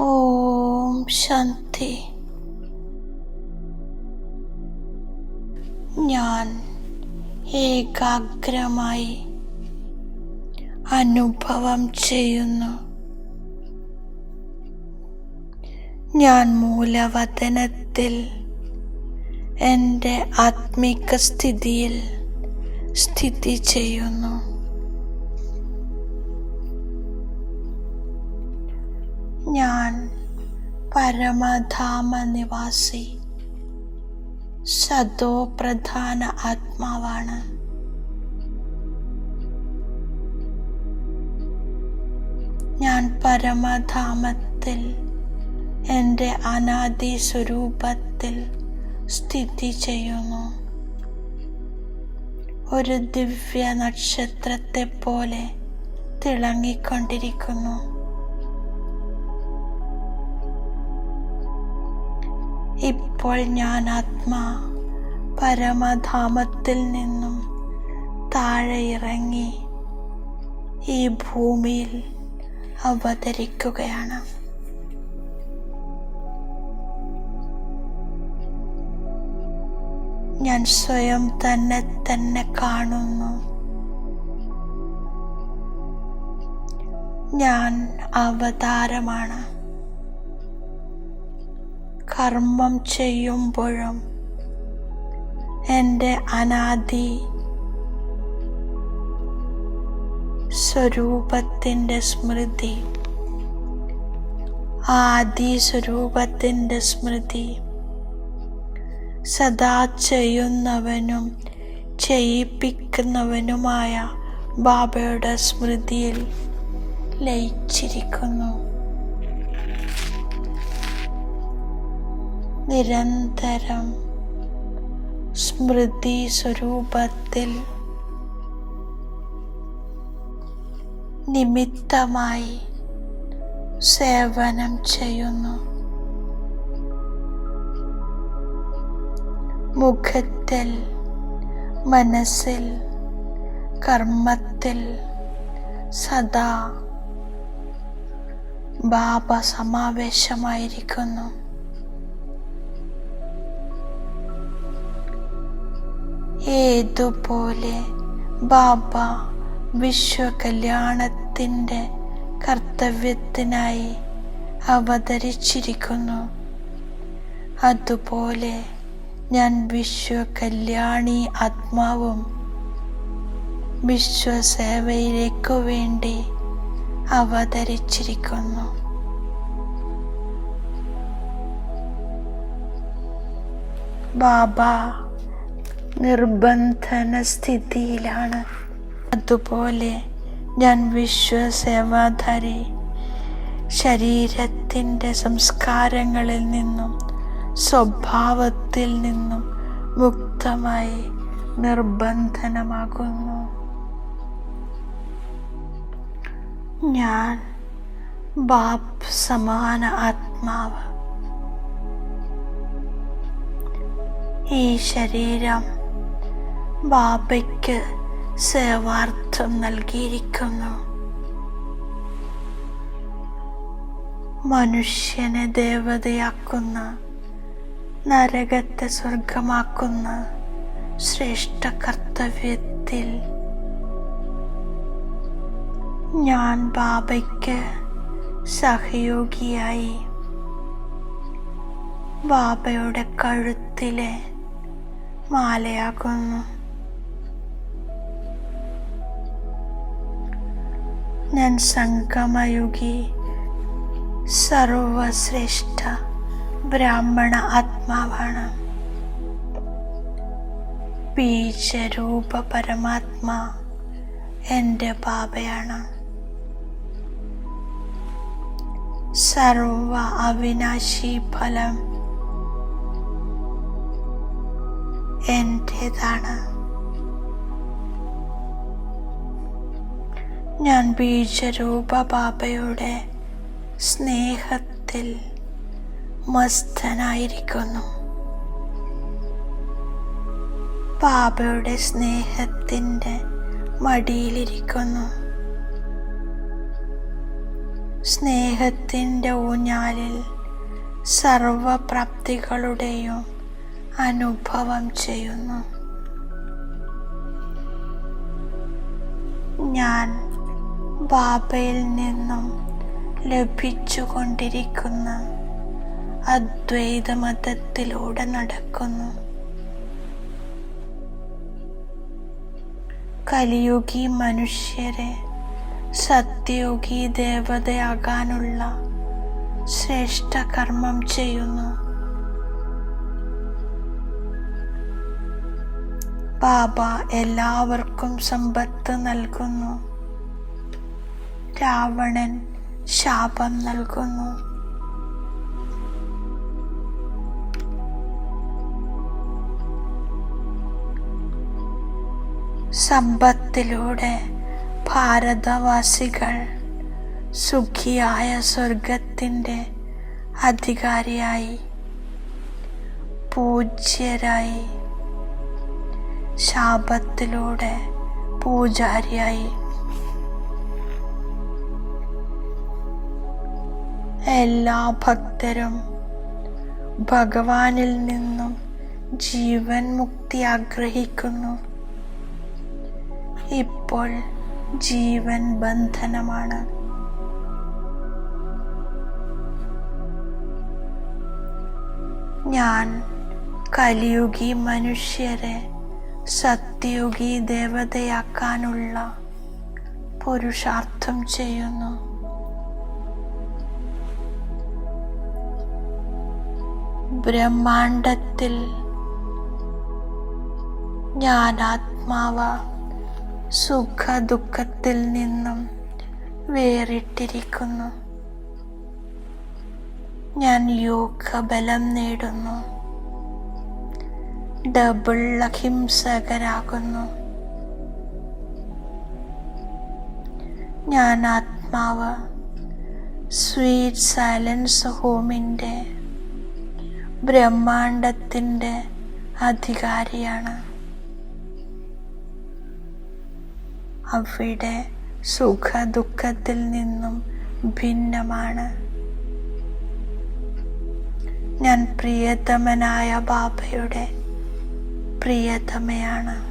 ഓം ശാന്തി. ഞാൻ ഏകാഗ്രമായി അനുഭവം ചെയ്യുന്നു. ഞാൻ മൂലവതനത്തിൽ എന്റെ ആത്മീക സ്ഥിതിയിൽ സ്ഥിതി ചെയ്യുന്നു. ഞാൻ പരമധാമ നിവാസി സദോ പ്രധാന ആത്മാവാണ്. ഞാൻ പരമധാമത്തിൽ എന്റെ അനാദി സ്വരൂപത്തിൽ സ്ഥിതി ചെയ്യുന്നു. ഒരു ദിവ്യ നക്ഷത്രത്തെ പോലെ തിളങ്ങിക്കൊണ്ടിരിക്കുന്നു. ഇപ്പോൾ ഞാൻ ആത്മാ പരമധാമത്തിൽ നിന്നും താഴെ ഇറങ്ങി ഈ ഭൂമിയിൽ അവതരിക്കുകയാണ്. ഞാൻ സ്വയം തന്നെ തന്നെ കാണുന്നു. ഞാൻ അവതാരമാണ്. കർമ്മം ചെയ്യുമ്പോഴും എന്റെ അനാദി സ്വരൂപത്തിന്റെ സ്മൃതി ആദി സ്വരൂപത്തിന്റെ സ്മൃതി സദാ ചെയ്യുന്നവനും ചെയ്യിപ്പിക്കുന്നവനുമായ ബാബയുടെ സ്മൃതിയിൽ ലയിച്ചിരിക്കുന്നു. നിരന്തരം സ്മൃതി സ്വരൂപത്തിൽ നിമിത്തമായി സേവനം ചെയ്യുന്നു. മുഖത്തിൽ മനസ്സിൽ കർമ്മത്തിൽ സദാ ബാബ സമാവേശമായിരിക്കുന്നു. ഏതുപോലെ ബാബ വിശ്വകല്യാണത്തിന്റെ കർത്തവ്യത്തിനായി അവതരിച്ചിരിക്കുന്നു. അതുപോലെ ഞാൻ വിശ്വകല്യാണി ആത്മാവും വിശ്വസേവയിലേക്കു വേണ്ടി അവതരിച്ചിരിക്കുന്നു. ബാബ നിർബന്ധന സ്ഥിതിയിലാണ് അതുപോലെ ഞാൻ വിശ്വസേവാധാരി. ശരീരത്തിന്റെ സംസ്കാരങ്ങളിൽ നിന്നും സ്വഭാവത്തിൽ നിന്നും മുക്തമായി നിർബന്ധനമാകുന്നു. ഞാൻ ബാപ്പ് സമാന ആത്മാവ്. ഈ ശരീരം ബാബയ്ക്ക് സേവാർത്ഥം നൽകിയിരിക്കുന്നു. മനുഷ്യനെ ദേവതയാക്കുന്ന നരകത്തെ സ്വർഗമാക്കുന്ന ശ്രേഷ്ഠ കർത്തവ്യത്തിൽ ഞാൻ ബാബയ്ക്ക് സഹയോഗിയായി. ബാബയുടെ കഴുത്തിലെ മാലയാകുന്നു. ഞാൻ സംഗമയുഗി സർവശ്രേഷ്ഠ ബ്രാഹ്മണ ആത്മാവാണ് ബീജരൂപ പരമാത്മാ എന്റെ ബാബയാണ് സർവ അവിനാശി ഫലം എന്റേതാണ് ഞാൻ ബീജരൂപ ബാബയുടെ സ്നേഹത്തിൽ മസ്തനായിരിക്കുന്നു. ബാബയുടെ സ്നേഹത്തിന്റെ മടിയിലിരിക്കുന്നു. സ്നേഹത്തിന്റെ ഊഞ്ഞാലിൽ സർവപ്രാപ്തികളുടെയും അനുഭവം ചെയ്യുന്നു. ഞാൻ ബാബയിൽ നിന്നും ലഭിച്ചുകൊണ്ടിരിക്കുന്ന അദ്വൈത മതത്തിലൂടെ നടക്കുന്നു. കലിയുഗി മനുഷ്യരെ സത്യയുഗി ദേവതയാകാനുള്ള ശ്രേഷ്ഠ കർമ്മം ചെയ്യുന്നു. ബാബ എല്ലാവർക്കും സമ്പത്ത് നൽകുന്നു. രാവണൻ ശാപം നൽകുന്നു. സമ്പത്തിലൂടെ ഭാരതവാസികൾ സുഖിയായ സ്വർഗത്തിന്റെ അധികാരിയായി പൂജ്യരായി ശാപത്തിലൂടെ പൂജാരിയായി എല്ലാ ഭക്തരും ഭഗവാനിൽ നിന്നും ജീവൻ മുക്തി ആഗ്രഹിക്കുന്നു. ഇപ്പോൾ ജീവൻ ബന്ധനമാണ്. ഞാൻ കലിയുഗി മനുഷ്യരെ സത്യയുഗി ദേവതയാക്കാനുള്ള പുരുഷാർത്ഥം ചെയ്യുന്നു. ബ്രഹ്മാണ്ടത്തിൽ ഞാൻ ജ്ഞാനാത്മാവ സുഖ ദുഃഖത്തിൽ നിന്നും വേറിട്ടിരിക്കുന്നു. ഞാൻ യോഗബലം നേടുന്നു. ഡബിൾ അഹിംസകരാകുന്നു. ഞാൻ ആത്മാവ് സ്വീറ്റ് സൈലൻസ് ഹോമിന്റെ ബ്രഹ്മാണ്ടത്തിന്റെ അധികാരിയാണ്. അവിടെ സുഖ ദുഃഖത്തിൽ നിന്നും ഭിന്നമാണ്. ഞാൻ പ്രിയതമനായ ബാബയുടെ പ്രിയതമയാണ്.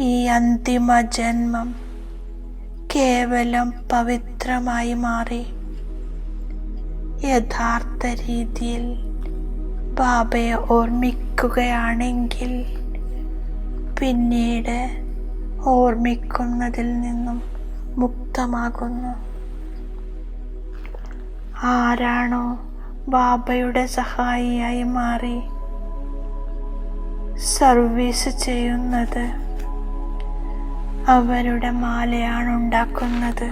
ഈ അന്തിമ ജന്മം കേവലം പവിത്രമായി മാറി. യഥാർത്ഥ രീതിയിൽ ബാബയെ ഓർമ്മിക്കുകയാണെങ്കിൽ പിന്നീട് ഓർമ്മിക്കുന്നതിൽ നിന്നും മുക്തമാകുന്നു. ആരാണോ ബാബയുടെ സഹായിയായി മാറി സർവീസ് ചെയ്യുന്നത് അവരുടെ മാലയാണ് ഉണ്ടാക്കുന്നത്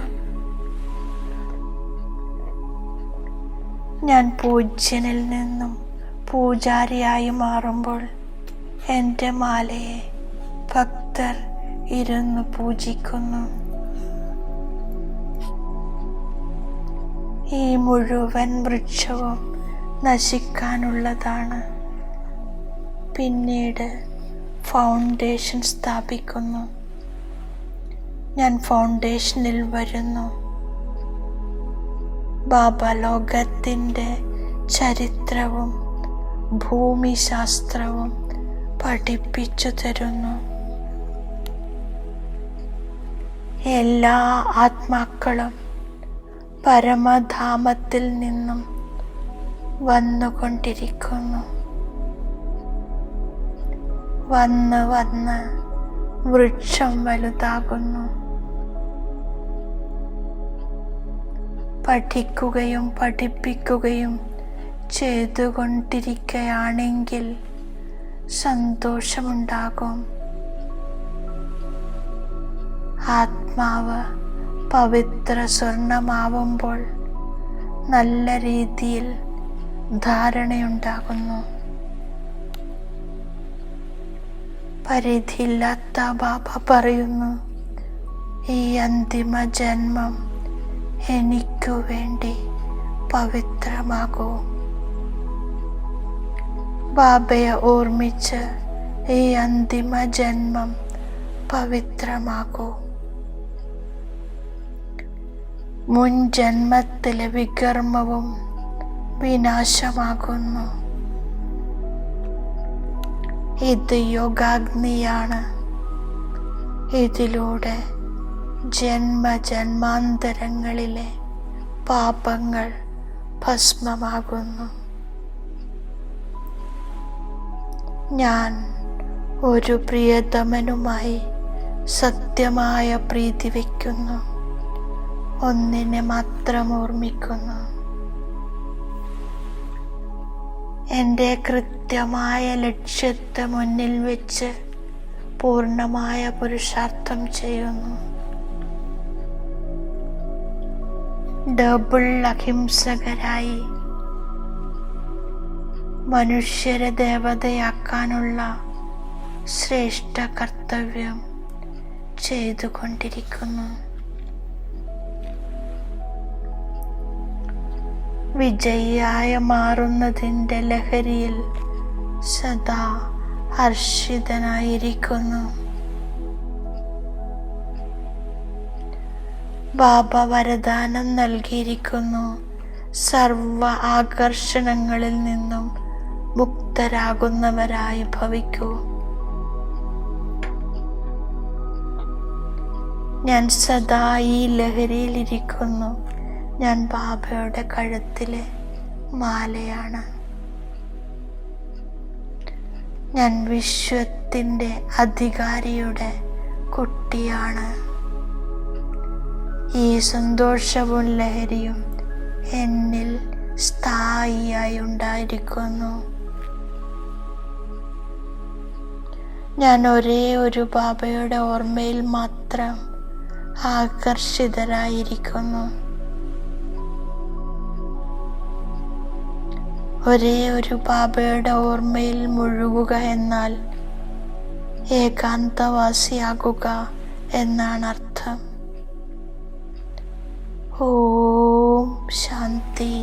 ഞാൻ പൂജ്യനിൽ നിന്നും പൂജാരിയായി മാറുമ്പോൾ എന്റെ മാലയെ ഭക്തർ ഇരുന്ന് പൂജിക്കുന്നു. ഈ മുഴുവൻ വൃക്ഷവും നശിക്കാനുള്ളതാണ്. പിന്നീട് ഫൗണ്ടേഷൻ സ്ഥാപിക്കുന്നു. ഞാൻ ഫൗണ്ടേഷനിൽ വരുന്നു. ബാബ ലോകത്തിന്റെ ചരിത്രവും ഭൂമിശാസ്ത്രവും പഠിപ്പിച്ചു തരുന്നു. എല്ലാ ആത്മാക്കളും പരമധാമത്തിൽ നിന്നും വന്നുകൊണ്ടിരിക്കുന്നു. വന്ന് വന്ന് വൃക്ഷം വലുതാകുന്നു. പഠിക്കുകയും പഠിപ്പിക്കുകയും ചെയ്തുകൊണ്ടിരിക്കുകയാണെങ്കിൽ സന്തോഷമുണ്ടാകും. ആത്മാവ് പവിത്ര സ്വർണമാവുമ്പോൾ നല്ല രീതിയിൽ ധാരണയുണ്ടാകുന്നു. പരിധിയില്ലാത്ത ബാബ പറയുന്നു ഈ അന്തിമ ജന്മം എനിക്കു വേണ്ടി പവിത്രമാകൂ. ബാബയെ ഓർമ്മിച്ച് ഈ അന്തിമ ജന്മം പവിത്രമാകൂ. മുൻ ജന്മത്തിലെ വികർമ്മവും വിനാശമാകുന്നു. ഇത് യോഗാഗ്നിയാണ്. ഇതിലൂടെ ജന്മജന്മാന്തരങ്ങളിലെ പാപങ്ങൾ ഭസ്മമാകുന്നു. ഞാൻ ഒരു പ്രിയതമനുമായി സത്യമായ പ്രീതി വയ്ക്കുന്നു. ഒന്നിനെ മാത്രം ഓർമ്മിക്കുന്നു. എന്റെ കൃത്യമായ ലക്ഷ്യത്തെ മുന്നിൽ വെച്ച് പൂർണമായ പുരുഷാർത്ഥം ചെയ്യുന്നു. ഡബിൾ അഹിംസകരായി മനുഷ്യരെ ദേവതയാക്കാനുള്ള ശ്രേഷ്ഠ കർത്തവ്യം ചെയ്തുകൊണ്ടിരിക്കുന്നു. വിജയിയായ മാറുന്നതിന്റെ ലഹരിയിൽ സദാ ഹർഷിതനായിരിക്കുന്നു. ബാബ വരദാനം നൽകിയിരിക്കുന്നു. സർവ ആകർഷണങ്ങളിൽ നിന്നും മുക്തരാകുന്നവരായി ഭവിക്കൂ. ഞാൻ സദാ ഈ ലഹരിയിലിരിക്കുന്നു. ഞാൻ ബാബയുടെ കഴുത്തിലെ മാലയാണ്. ഞാൻ വിശ്വത്തിന്റെ അധികാരിയുടെ കുട്ടിയാണ്. ഈ സന്തോഷവും ലഹരിയും എന്നിൽ സ്ഥായിയായി ഉണ്ടായിരിക്കുന്നു ഞാൻ ഒരേ ഒരു ബാബയുടെ ഓർമ്മയിൽ മാത്രം ആകർഷിതരായിരിക്കുന്നു. ഒരേ ഒരു ബാബയുടെ ഓർമ്മയിൽ മുഴുകുക എന്നാൽ ഏകാന്തവാസിയാകുക എന്നാണ് അർത്ഥം ഓം ശാന്തി